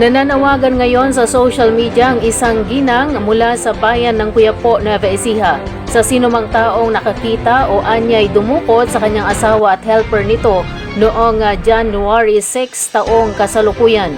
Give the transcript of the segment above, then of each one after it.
Nananawagan ngayon sa social media ang isang ginang mula sa bayan ng Kuyapo, Nueva Ecija sa sinumang taong nakakita o anyay dumukot sa kanyang asawa at helper nito noong ah, January 6 taong kasalukuyan.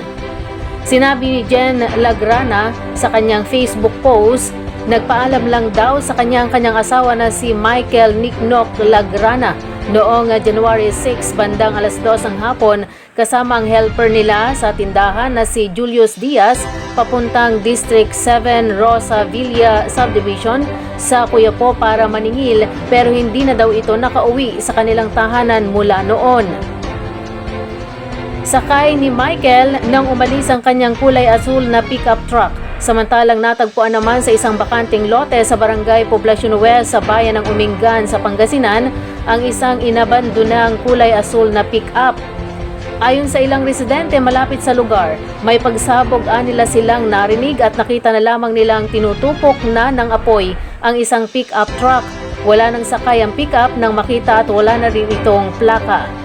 Sinabi ni Jen Lagrana sa kanyang Facebook post, nagpaalam lang daw sa kanyang kanyang asawa na si Michael Nicknock Lagrana noong ah, January 6 bandang alas 2 ng hapon kasama ang helper nila sa tindahan na si Julius Diaz papuntang District 7 Rosa Villa Subdivision sa Cuyapo para maningil pero hindi na daw ito nakauwi sa kanilang tahanan mula noon. Sakay ni Michael nang umalis ang kanyang kulay asul na pickup truck. Samantalang natagpuan naman sa isang bakanting lote sa barangay Poblacion West sa bayan ng Umingan sa Pangasinan ang isang inabandonang kulay asul na pickup. Ayon sa ilang residente malapit sa lugar, may pagsabog nila silang narinig at nakita na lamang nilang tinutupok na ng apoy ang isang pick-up truck. Wala nang sakay ang pick-up nang makita at wala na rin itong plaka.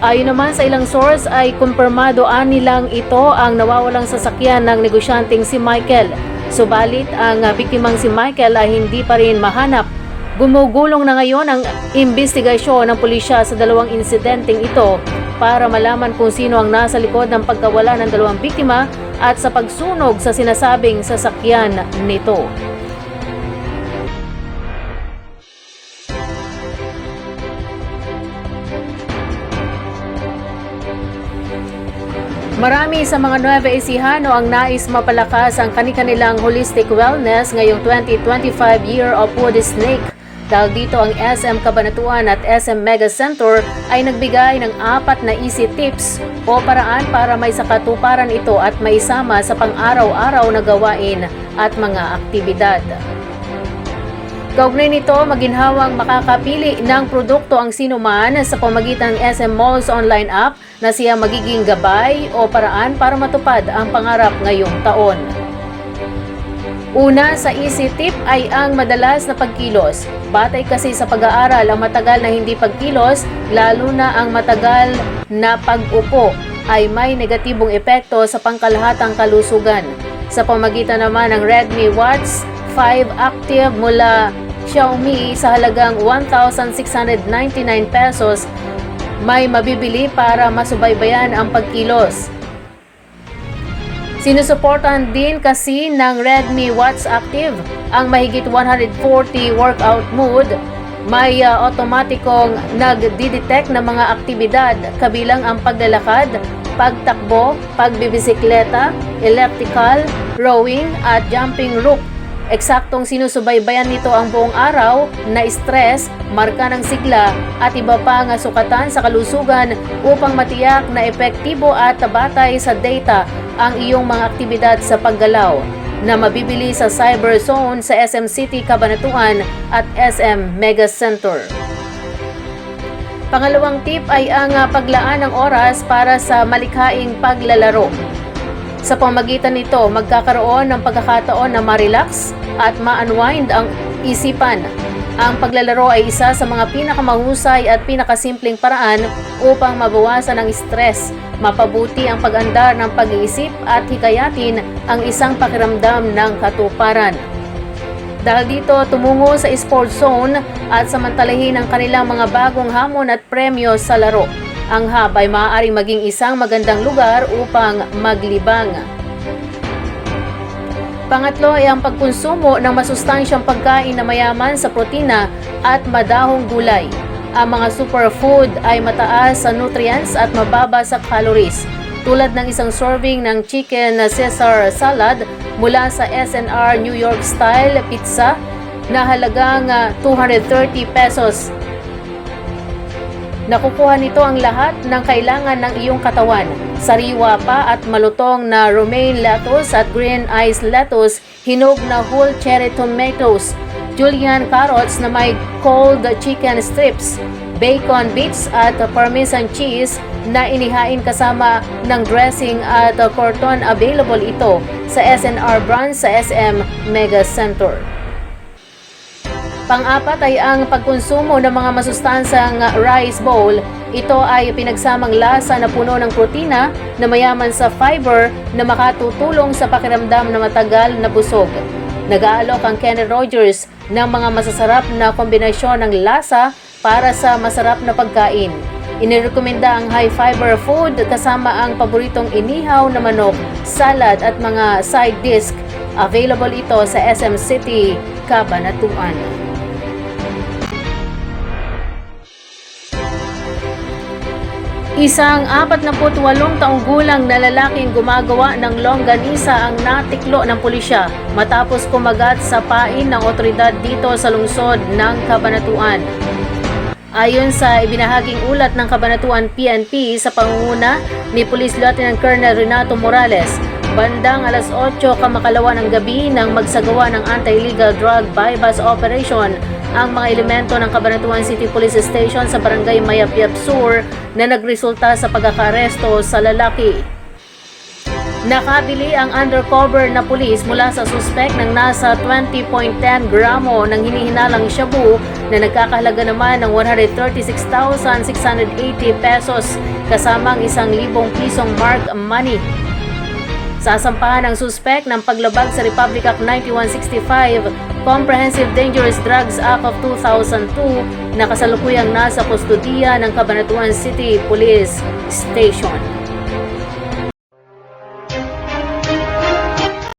Ayon naman sa ilang source ay kumpirmado nilang ito ang nawawalang sasakyan ng negosyanteng si Michael. Subalit ang biktimang si Michael ay hindi pa rin mahanap. Gumugulong na ngayon ang investigasyon ng pulisya sa dalawang insidenteng ito para malaman kung sino ang nasa likod ng pagkawala ng dalawang biktima at sa pagsunog sa sinasabing sasakyan nito. Marami sa mga Nueva Ecijano ang nais mapalakas ang kanilang holistic wellness ngayong 2025 Year of Wood Snake. Dahil dito ang SM Cabanatuan at SM Mega Center ay nagbigay ng apat na easy tips o paraan para may sakatuparan ito at maisama sa pang-araw-araw na gawain at mga aktibidad. Kaugnay nito, maginhawang makakapili ng produkto ang sinuman sa pamagitan ng SM Malls online app na siya magiging gabay o paraan para matupad ang pangarap ngayong taon. Una sa easy tip ay ang madalas na pagkilos. Batay kasi sa pag-aaral ang matagal na hindi pagkilos, lalo na ang matagal na pag-upo ay may negatibong epekto sa pangkalahatang kalusugan. Sa pamagitan naman ng Redmi Watch 5 Active mula Xiaomi sa halagang 1,699 pesos may mabibili para masubaybayan ang pagkilos. Sinusuportahan din kasi ng Redmi Watch Active ang mahigit 140 workout mode. May uh, otomatikong nagdi-detect ng mga aktibidad kabilang ang paglalakad, pagtakbo, pagbibisikleta, elliptical, rowing at jumping rope. Eksaktong sinusubaybayan nito ang buong araw na stress, marka ng sigla at iba pa nga sukatan sa kalusugan upang matiyak na epektibo at batay sa data ang iyong mga aktibidad sa paggalaw na mabibili sa Cyber Zone sa SM City Cabanatuan at SM Mega Center. Pangalawang tip ay ang paglaan ng oras para sa malikhaing paglalaro. Sa pamagitan nito, magkakaroon ng pagkakataon na ma-relax at ma-unwind ang isipan. Ang paglalaro ay isa sa mga pinakamahusay at pinakasimpleng paraan upang mabawasan ang stress, mapabuti ang pag-andar ng pag-iisip at hikayatin ang isang pakiramdam ng katuparan. Dahil dito, tumungo sa sports zone at samantalahin ang kanilang mga bagong hamon at premyo sa laro. Ang hub ay maaaring maging isang magandang lugar upang maglibang. Pangatlo ay ang pagkonsumo ng masustansyang pagkain na mayaman sa protina at madahong gulay. Ang mga superfood ay mataas sa nutrients at mababa sa calories, tulad ng isang serving ng chicken Caesar salad mula sa SNR New York Style Pizza na halagang ah, 230 pesos Nakukuha nito ang lahat ng kailangan ng iyong katawan. Sariwa pa at malutong na romaine lettuce at green ice lettuce, hinog na whole cherry tomatoes, julienne carrots na may cold chicken strips, bacon bits at parmesan cheese na inihain kasama ng dressing at corton available ito sa SNR branch sa SM Mega Center. Pang-apat ay ang pagkonsumo ng mga masustansang rice bowl Ito ay pinagsamang lasa na puno ng protina na mayaman sa fiber na makatutulong sa pakiramdam na matagal na busog. Nag-aalok ang Kenny Rogers ng mga masasarap na kombinasyon ng lasa para sa masarap na pagkain. Inirekomenda ang high fiber food kasama ang paboritong inihaw na manok, salad at mga side dish. Available ito sa SM City, Cabanatuan. Isang 48 taong gulang na lalaking gumagawa ng longganisa ang natiklo ng pulisya matapos kumagat sa pain ng otoridad dito sa lungsod ng Cabanatuan. Ayon sa ibinahaging ulat ng Cabanatuan PNP sa pangunguna ni Police Lieutenant Colonel Renato Morales, bandang alas 8 kamakalawa ng gabi nang magsagawa ng anti-illegal drug bypass operation ang mga elemento ng Cabanatuan City Police Station sa barangay Mayapiap Sur na nagresulta sa pagkakaresto sa lalaki. Nakabili ang undercover na pulis mula sa suspek ng nasa 20.10 gramo ng hinihinalang shabu na nagkakahalaga naman ng 136,680 pesos kasama ang isang libong pisong mark money. Sasampahan ng suspek ng paglabag sa Republic Act 9165, Comprehensive Dangerous Drugs Act of 2002 na kasalukuyang nasa kustudiya ng Cabanatuan City Police Station.